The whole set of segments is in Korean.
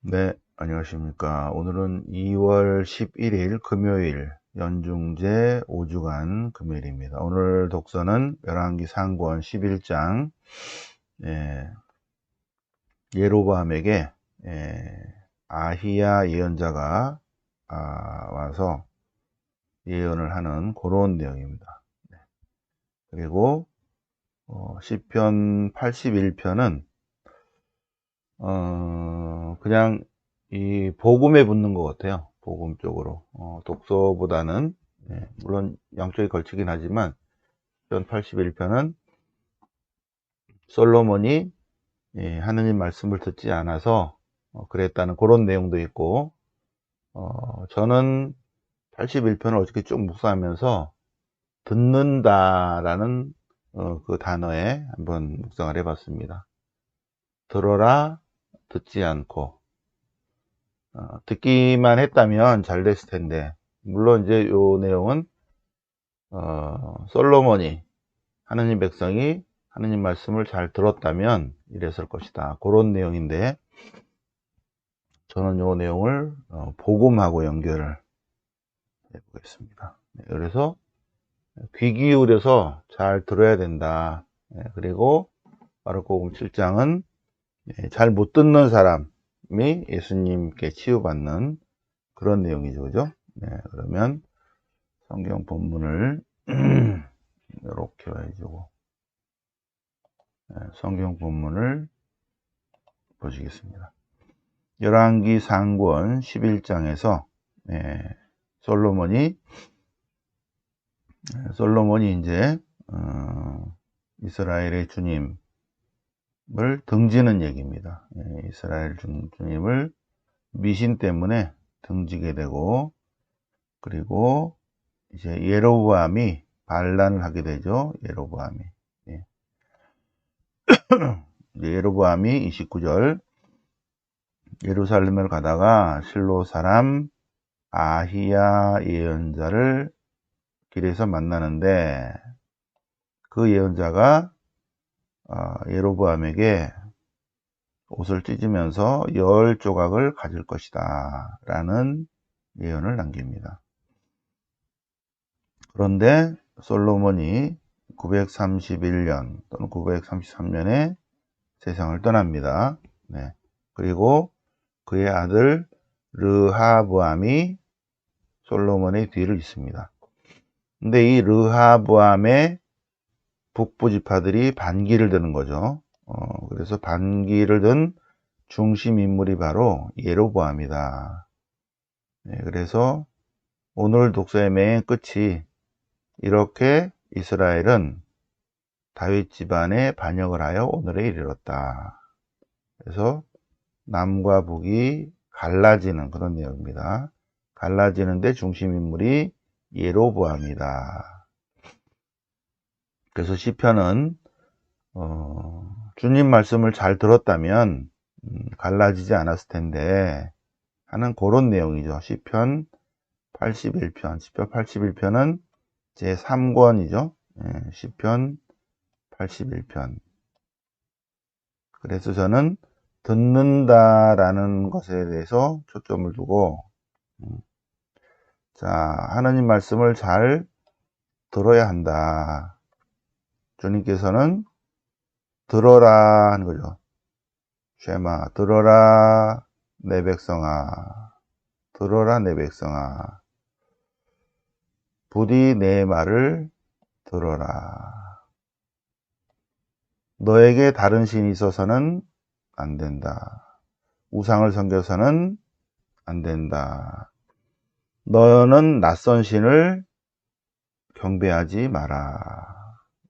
네, 안녕하십니까. 오늘은 2월 11일 금요일 연중제 5주간 금요일입니다. 오늘 독서는 열왕기 상권 11장 예, 예로보암에게 예, 아히야 예언자가 아, 와서 예언을 하는 그런 내용입니다. 네. 그리고 어, 시편 81편은 어, 그냥 이 복음에 붙는 것 같아요. 복음 쪽으로. 어, 독서보다는, 네, 물론 양쪽에 걸치긴 하지만, 편 81편은 솔로몬이 예, 하느님 말씀을 듣지 않아서 어, 그랬다는 그런 내용도 있고, 어, 저는 81편을 어저께 쭉 묵상하면서 듣는다라는 어, 그 단어에 한번 묵상을 해봤습니다. 들어라, 듣지 않고 어, 듣기만 했다면 잘 됐을 텐데 물론 이제 요 내용은 어, 솔로몬이 하느님 백성이 하느님 말씀을 잘 들었다면 이랬을 것이다. 그런 내용인데 저는 요 내용을 어, 복음하고 연결을 해 보겠습니다. 네, 그래서 귀 기울여서 잘 들어야 된다. 네, 그리고 마르코복음 7장은 예, 잘 못 듣는 사람이 예수님께 치유받는 그런 내용이죠. 그죠? 네, 그러면 성경 본문을 이렇게 해주고 네, 성경 본문을 보시겠습니다. 열왕기 상권 11장에서 네, 솔로몬이 솔로몬이 이제 어, 이스라엘의 주님 을 등지는 얘기입니다. 예, 이스라엘 주님을 미신 때문에 등지게 되고 그리고 이제 예로보암이 반란을 하게 되죠. 예로보암이 예. 예로보암이 29절 예루살렘을 가다가 실로 사람 아히야 예언자를 길에서 만나는데 그 예언자가 아, 예로보암에게 옷을 찢으면서 열 조각을 가질 것이다 라는 예언을 남깁니다. 그런데 솔로몬이 931년 또는 933년에 세상을 떠납니다. 네. 그리고 그의 아들 르하브암이 솔로몬의 뒤를 잇습니다. 근데 이 르하브암의 북부 지파들이 반기를 드는 거죠. 어, 그래서 반기를 든 중심 인물이 바로 예로보암이다. 네, 그래서 오늘 독서의 맨 끝이 이렇게 이스라엘은 다윗 집안에 반역을 하여 오늘에 이르렀다. 그래서 남과 북이 갈라지는 그런 내용입니다. 갈라지는데 중심 인물이 예로보암이다. 그래서 시편은 어, 주님 말씀을 잘 들었다면 음, 갈라지지 않았을 텐데 하는 그런 내용이죠. 시편 81편, 시편 81편은 제 3권이죠. 예, 시편 81편. 그래서 저는 듣는다라는 것에 대해서 초점을 두고 음, 자 하나님 말씀을 잘 들어야 한다. 주님께서는 들어라 하는 거죠. 쉐마 들어라 내 백성아. 들어라 내 백성아. 부디 내 말을 들어라. 너에게 다른 신이 있어서는 안 된다. 우상을 섬겨서는 안 된다. 너는 낯선 신을 경배하지 마라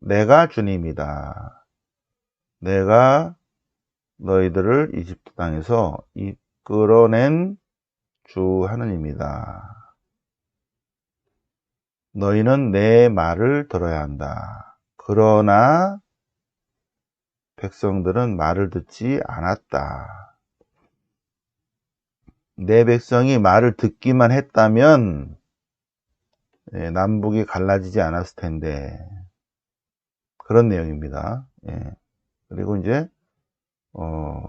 내가 주님이다. 내가 너희들을 이집트 땅에서 이끌어낸 주 하느님이다. 너희는 내 말을 들어야 한다. 그러나 백성들은 말을 듣지 않았다. 내 백성이 말을 듣기만 했다면 예, 남북이 갈라지지 않았을 텐데 그런 내용입니다. 예. 그리고 이제 어,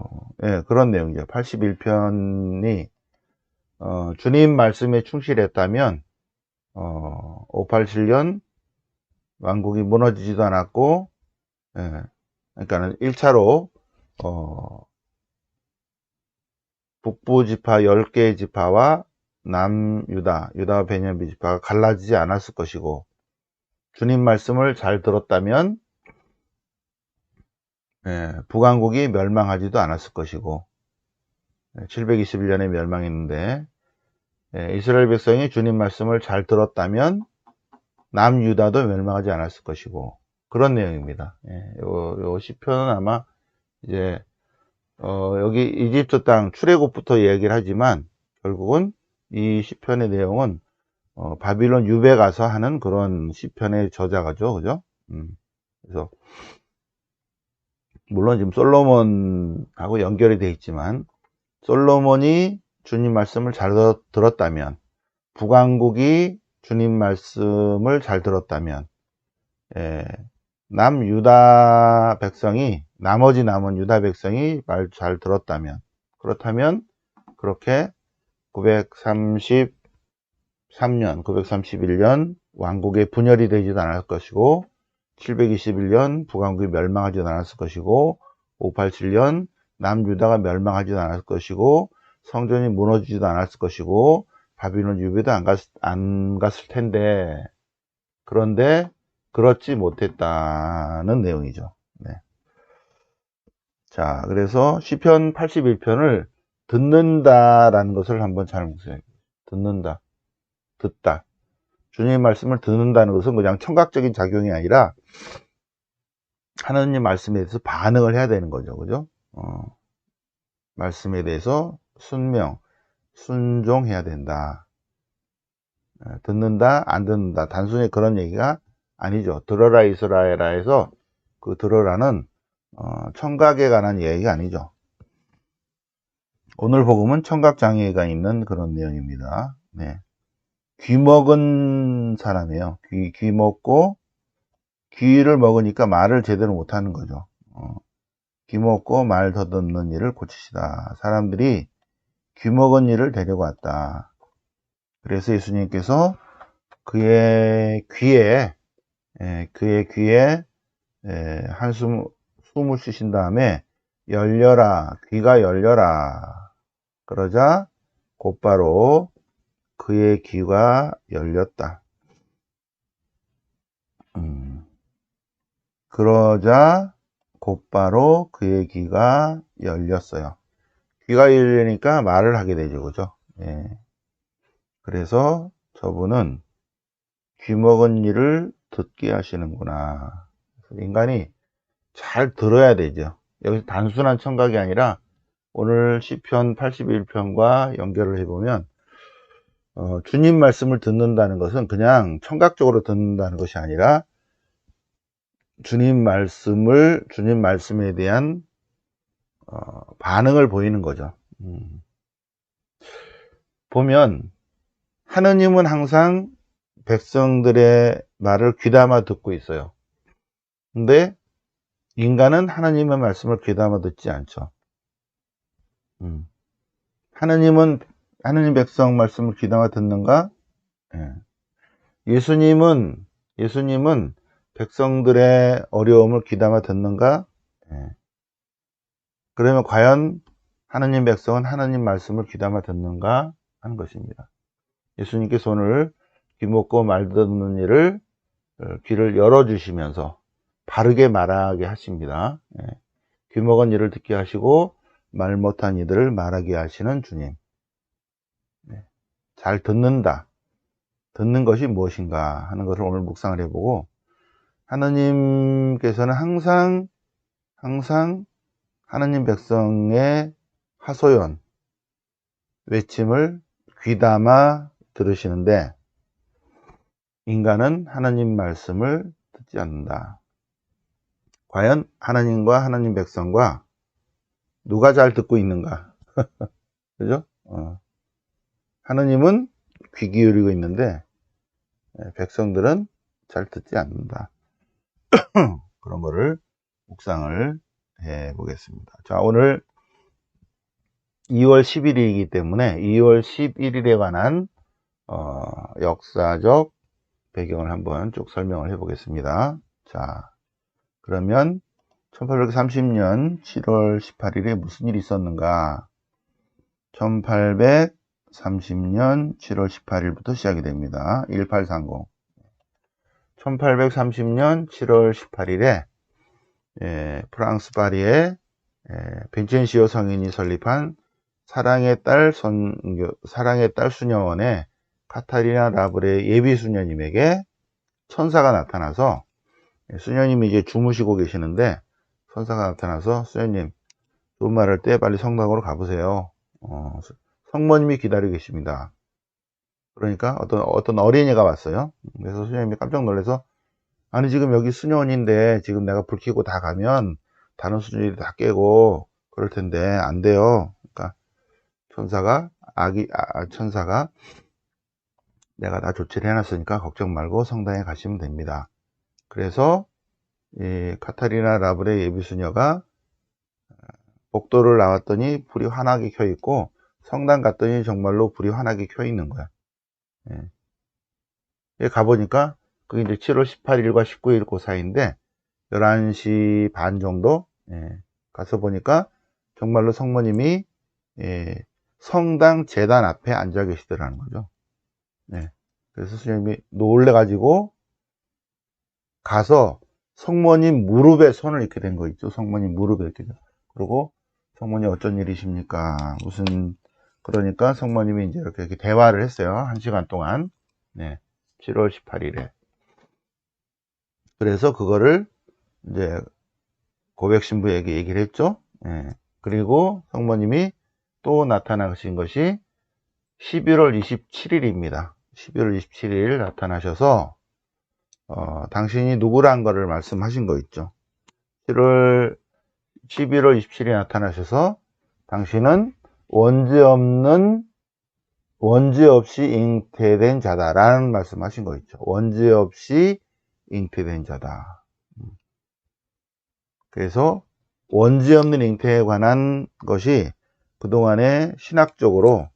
예, 그런 내용이죠. 81편이, 어, 주님 말씀에 충실했다면, 어, 587년 왕국이 무너지지도 않았고, 예, 그러니까는 1차로, 어, 북부 지파 10개의 지파와 남유다, 유다 베냐민 지파가 갈라지지 않았을 것이고, 주님 말씀을 잘 들었다면, 예, 북왕국이 멸망하지도 않았을 것이고, 721년에 멸망했는데, 예, 이스라엘 백성이 주님 말씀을 잘 들었다면, 남유다도 멸망하지 않았을 것이고, 그런 내용입니다. 예, 요, 요 시편은 아마, 이제, 어, 여기 이집트 땅 출애굽부터 얘기를 하지만, 결국은 이 시편의 내용은, 어, 바빌론 유배 가서 하는 그런 시편의 저자가죠. 그죠? 음, 그래서, 물론 지금 솔로몬하고 연결이 되어 있지만 솔로몬이 주님 말씀을 잘 들었다면 북왕국이 주님 말씀을 잘 들었다면 예, 남 유다 백성이 나머지 남은 유다 백성이 말 잘 들었다면 그렇다면 그렇게 933년 931년 왕국의 분열이 되지도 않을 것이고 721년 북왕국이 멸망하지 않았을 것이고 587년 남유다가 멸망하지 않았을 것이고 성전이 무너지지도 않았을 것이고 바빌론 유배도 안, 갔, 안 갔을 텐데 그런데 그렇지 못했다는 내용이죠. 네. 자, 그래서 시편 81편을 듣는다라는 것을 한번 잘 보세요. 듣는다, 듣다. 주님의 말씀을 듣는다는 것은 그냥 청각적인 작용이 아니라 하나님 말씀에 대해서 반응을 해야 되는 거죠. 그죠? 어, 말씀에 대해서 순명, 순종해야 된다. 어, 듣는다, 안 듣는다. 단순히 그런 얘기가 아니죠. 들어라 이스라엘아 해서 그 들어라는 어, 청각에 관한 얘기가 아니죠. 오늘 복음은 청각 장애가 있는 그런 내용입니다. 네. 귀 먹은 사람이에요. 귀, 귀 먹고, 귀를 먹으니까 말을 제대로 못하는 거죠. 어, 귀 먹고 말 더듬는 일을 고치시다. 사람들이 귀 먹은 일을 데리고 왔다. 그래서 예수님께서 그의 귀에, 에, 그의 귀에 에, 한숨, 숨을 쉬신 다음에 열려라, 귀가 열려라. 그러자 곧바로 그의 귀가 열렸다. 음, 그러자 곧바로 그의 귀가 열렸어요. 귀가 열리니까 말을 하게 되죠. 그죠? 예. 그래서 저분은 귀 먹은 일을 듣게 하시는구나. 인간이 잘 들어야 되죠. 여기서 단순한 청각이 아니라 오늘 시편 81편과 연결을 해보면 어, 주님 말씀을 듣는다는 것은 그냥 청각적으로 듣는다는 것이 아니라 주님 말씀을 주님 말씀에 대한 어, 반응을 보이는 거죠. 음. 보면 하느님은 항상 백성들의 말을 귀담아 듣고 있어요. 근데 인간은 하나님의 말씀을 귀담아 듣지 않죠. 음. 하느님은 하느님 백성 말씀을 귀담아 듣는가? 예. 예수님은 예수님은 백성들의 어려움을 귀담아 듣는가? 예. 그러면 과연 하느님 백성은 하나님 말씀을 귀담아 듣는가 하는 것입니다. 예수님께서 오늘 귀 먹고 말 듣는 일을 어, 귀를 열어주시면서 바르게 말하게 하십니다. 예. 귀 먹은 일을 듣게 하시고 말 못한 이들을 말하게 하시는 주님. 잘 듣는다. 듣는 것이 무엇인가 하는 것을 오늘 묵상을 해보고 하나님께서는 항상 항상 하나님 백성의 하소연 외침을 귀담아 들으시는데 인간은 하나님 말씀을 듣지 않는다. 과연 하나님과 하나님 백성과 누가 잘 듣고 있는가? 그죠? 어. 하느님은 귀 기울이고 있는데 예, 백성들은 잘 듣지 않는다. 그런 거를 묵상을 해 보겠습니다. 자, 오늘 2월 10일이기 때문에 2월 11일에 관한 어, 역사적 배경을 한번 쭉 설명을 해 보겠습니다. 자, 그러면 1830년 7월 18일에 무슨 일이 있었는가? 1830년 7월 18일부터 시작이 됩니다. 1830. 1830년 7월 18일에 예, 프랑스 파리에 예, 벤첸시오 성인이 설립한 사랑의 딸 선교, 사랑의 딸 수녀원에 카타리나 라브레 예비 수녀님에게 천사가 나타나서 예, 수녀님이 이제 주무시고 계시는데 천사가 나타나서 수녀님 좋은 말할 때 빨리 성당으로 가보세요. 어, 성모님이 기다리고 계십니다. 그러니까 어떤 어떤 어린이가 왔어요. 그래서 수녀님이 깜짝 놀라서 아니 지금 여기 수녀원인데 지금 내가 불 켜고 다 가면 다른 수녀들이 다 깨고 그럴 텐데 안 돼요. 그러니까 천사가 아기 아, 천사가 내가 다 조치를 해놨으니까 걱정 말고 성당에 가시면 됩니다. 그래서 이 카타리나 라브레 예비 수녀가 복도를 나왔더니 불이 환하게 켜 있고 성당 갔더니 정말로 불이 환하게 켜 있는 거야. 예. 가보니까 그게 이제 7월 18일과 19일 그 사이인데 11시 반 정도 예. 가서 보니까 정말로 성모님이 예. 성당 재단 앞에 앉아 계시더라는 거죠. 네. 그래서 수녀님이 놀래가지고 가서 성모님 무릎에 손을 이렇게 된 거 있죠. 성모님 무릎에 이렇게. 그리고 성모님 어쩐 일이십니까? 무슨 그러니까 성모님이 이제 이렇게, 대화를 했어요. 한 시간 동안. 네. 7월 18일에. 그래서 그거를 이제 고백 신부에게 얘기를 했죠. 네. 그리고 성모님이 또 나타나신 것이 11월 27일입니다. 11월 27일 나타나셔서 어, 당신이 누구란 거를 말씀하신 거 있죠. 7월 11월 27일에 나타나셔서 당신은 원죄 없는 원죄 없이 잉태된 자다라는 말씀하신 거 있죠. 원죄 없이 잉태된 자다. 음. 그래서 원죄 없는 잉태에 관한 것이 그동안에 신학적으로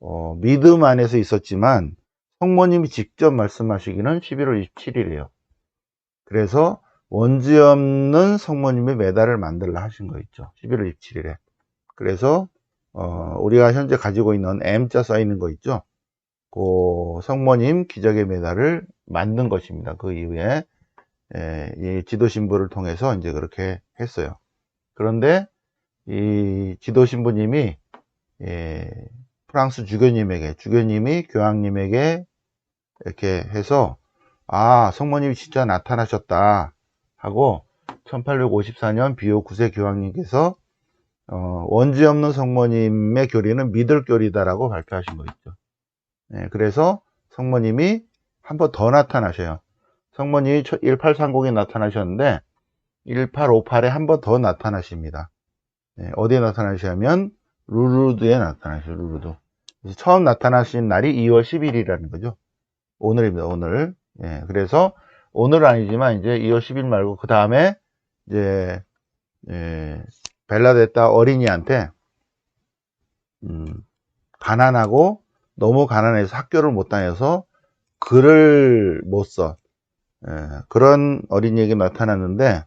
어, 믿음 안에서 있었지만 성모님이 직접 말씀하시기는 11월 27일이에요. 그래서 원죄 없는 성모님의 메달을 만들라 하신 거 있죠. 11월 27일에. 그래서 어, 우리가 현재 가지고 있는 M자 써 있는 거 있죠. 그 성모님 기적의 메달을 만든 것입니다. 그 이후에 예, 이 지도 신부를 통해서 이제 그렇게 했어요. 그런데 이 지도 신부님이 예, 프랑스 주교님에게 주교님이 교황님에게 이렇게 해서 아 성모님이 진짜 나타나셨다 하고 1854년 비오 9세 교황님께서 어, 원지 없는 성모님의 교리는 믿을 교리다라고 발표하신 거 있죠. 네, 그래서 성모님이 한 번 더 나타나셔요. 성모님이 1830에 나타나셨는데 1858에 한 번 더 나타나십니다. 네, 어디에 나타나시냐면 루르드에 나타나셔요. 그래서 처음 나타나신 날이 2월 10일이라는 거죠. 오늘입니다. 오늘. 예, 그래서 오늘 아니지만 이제 2월 10일 말고 그 다음에 이제 예, 벨라데타 어린이한테 음, 가난하고 너무 가난해서 학교를 못 다녀서 글을 못 써. 예, 그런 어린이에게 나타났는데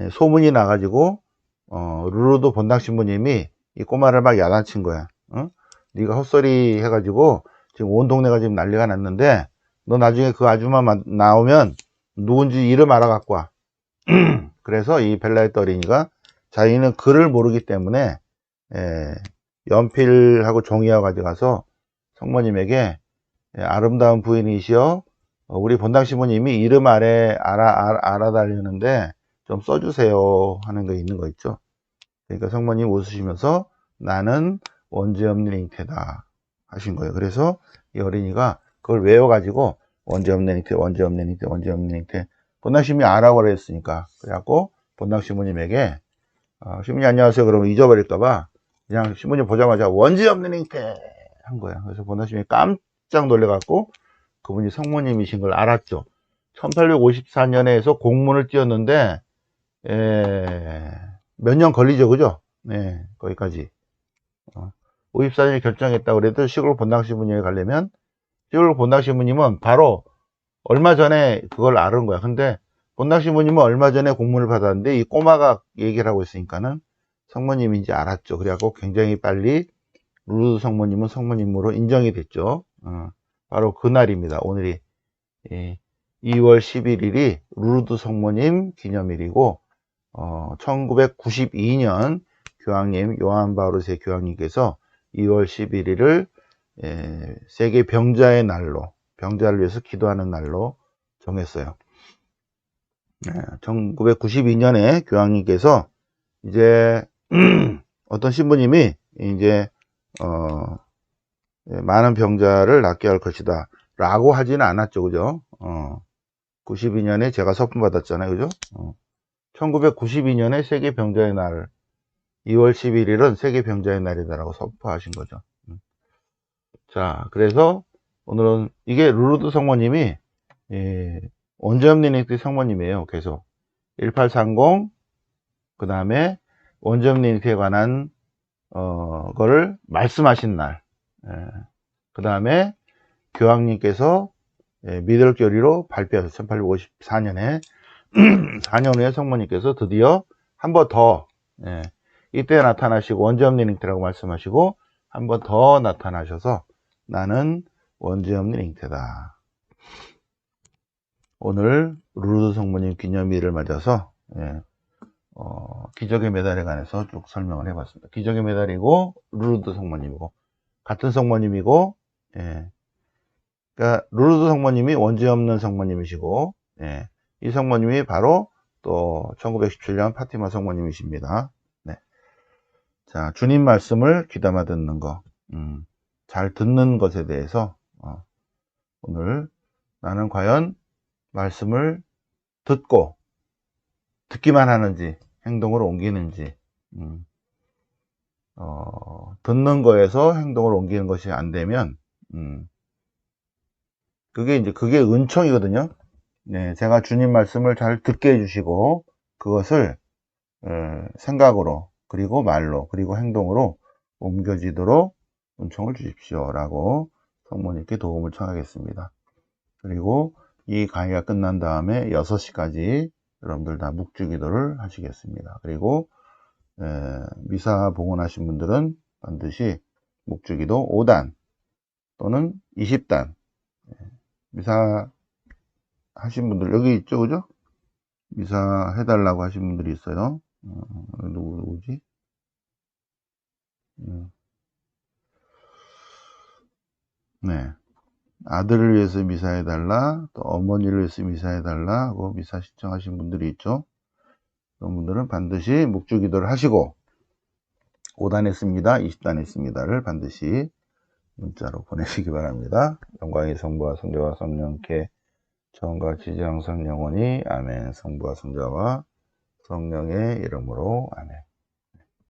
예, 소문이 나가지고 어, 루루도 본당 신부님이 이 꼬마를 막 야단친 거야. 어? 네가 헛소리 해가지고 지금 온 동네가 지금 난리가 났는데 너 나중에 그 아줌마 나오면 누군지 이름 알아갖고 와. 그래서 이 벨라에트 어린이가 자기는 글을 모르기 때문에 예, 연필하고 종이와 가져가서 성모님에게 예, 아름다운 부인이시여 어, 우리 본당 시부님이 이름 아래 알아, 알아, 달리는데 좀 써주세요 하는 거 있는 거 있죠. 그러니까 성모님 웃으시면서 나는 원죄 없는 잉태다 하신 거예요. 그래서 이 어린이가 그걸 외워가지고 원죄 없는 잉태, 원죄 없는 잉태, 원죄 없는 잉태 본당 시부님이 알아고 그랬으니까 그래갖고 본당 시부님에게 어, 신부님 안녕하세요. 그러면 잊어버릴까봐 그냥 신부님 보자마자 원죄 없는 잉태 한 거야. 그래서 시부님이 깜짝 놀래갖고 그분이 성모님이신 걸 알았죠. 1854년에서 공문을 띄웠는데 에... 몇년 걸리죠, 그죠? 네, 거기까지. 어, 54년에 결정했다고 그래도 시골 본당신부님에 가려면, 시골 본당신부님은 바로 얼마 전에 그걸 알은 거야. 근데 본당신부님은 얼마 전에 공문을 받았는데 이 꼬마가 얘기를 하고 있으니까는 성모님인지 알았죠. 그래갖고 굉장히 빨리 루르드 성모님은 성모님으로 인정이 됐죠. 어, 바로 그날입니다. 오늘이 예, 2월 11일이 루르드 성모님 기념일이고 어, 1992년 교황님 요한 바오르세 교황님께서 2월 11일을 예, 세계 병자의 날로 병자를 위해서 기도하는 날로 정했어요. 네, 1992년에 교황님께서 이제 어떤 신부님이 이제 어, 예, 많은 병자를 낫게 할 것이다 라고 하지는 않았죠. 그죠? 어, 92년에 제가 서품 받았잖아요. 그죠? 어, 1992년에 세계 병자의 날 2월 11일은 세계 병자의 날이다 라고 선포하신 거죠. 음. 자 그래서 오늘은 이게 루르드 성모님이 예, 원점리닉트 성모님이에요 계속 1830 그 다음에 원점리닉트에 관한 어, 거를 말씀하신 날. 예. 그 다음에 교황님께서 예, 미들교리로 발표하셨어요. 1854년에 4년 후에 성모님께서 드디어 한 번 더, 예, 이때 나타나시고 원지엄리링트라고 말씀하시고 한 번 더 나타나셔서 나는 원지엄리링트다. 오늘 루르드 성모님 기념일을 맞아서 예, 어, 기적의 메달에 관해서 쭉 설명을 해봤습니다. 기적의 메달이고 루르드 성모님이고 같은 성모님이고 예. 그러니까 루르드 성모님이 원죄 없는 성모님이시고 예. 이 성모님이 바로 또 1917년 파티마 성모님이십니다. 네. 자 주님 말씀을 귀담아 듣는 거, 음, 잘 듣는 것에 대해서 어, 오늘 나는 과연 말씀을 듣고 듣기만 하는지 행동으로 옮기는지 음, 어, 듣는 거에서 행동을 옮기는 것이 안 되면 음, 그게 이제 그게 은총이거든요. 네, 제가 주님 말씀을 잘 듣게 해주시고 그것을 에, 생각으로 그리고 말로 그리고 행동으로 옮겨지도록 은총을 주십시오라고 성모님께 도움을 청하겠습니다. 그리고 이 강의가 끝난 다음에 6시까지 여러분들 다 묵주기도를 하시겠습니다. 그리고 미사 봉헌하신 분들은 반드시 묵주기도 5단 또는 20단 미사 하신 분들 여기 있죠 그죠? 미사 해달라고 하신 분들이 있어요. 어, 누구, 누구지? 음. 네. 아들을 위해서 미사해달라, 또 어머니를 위해서 미사해달라 하고 미사 신청하신 분들이 있죠. 그런 분들은 반드시 묵주 기도를 하시고 5단 했습니다. 20단 했습니다를 반드시 문자로 보내시기 바랍니다. 영광의 성부와 성자와 성령께 처음과 지지 항상 영원히 아멘 성부와 성자와 성령의 이름으로 아멘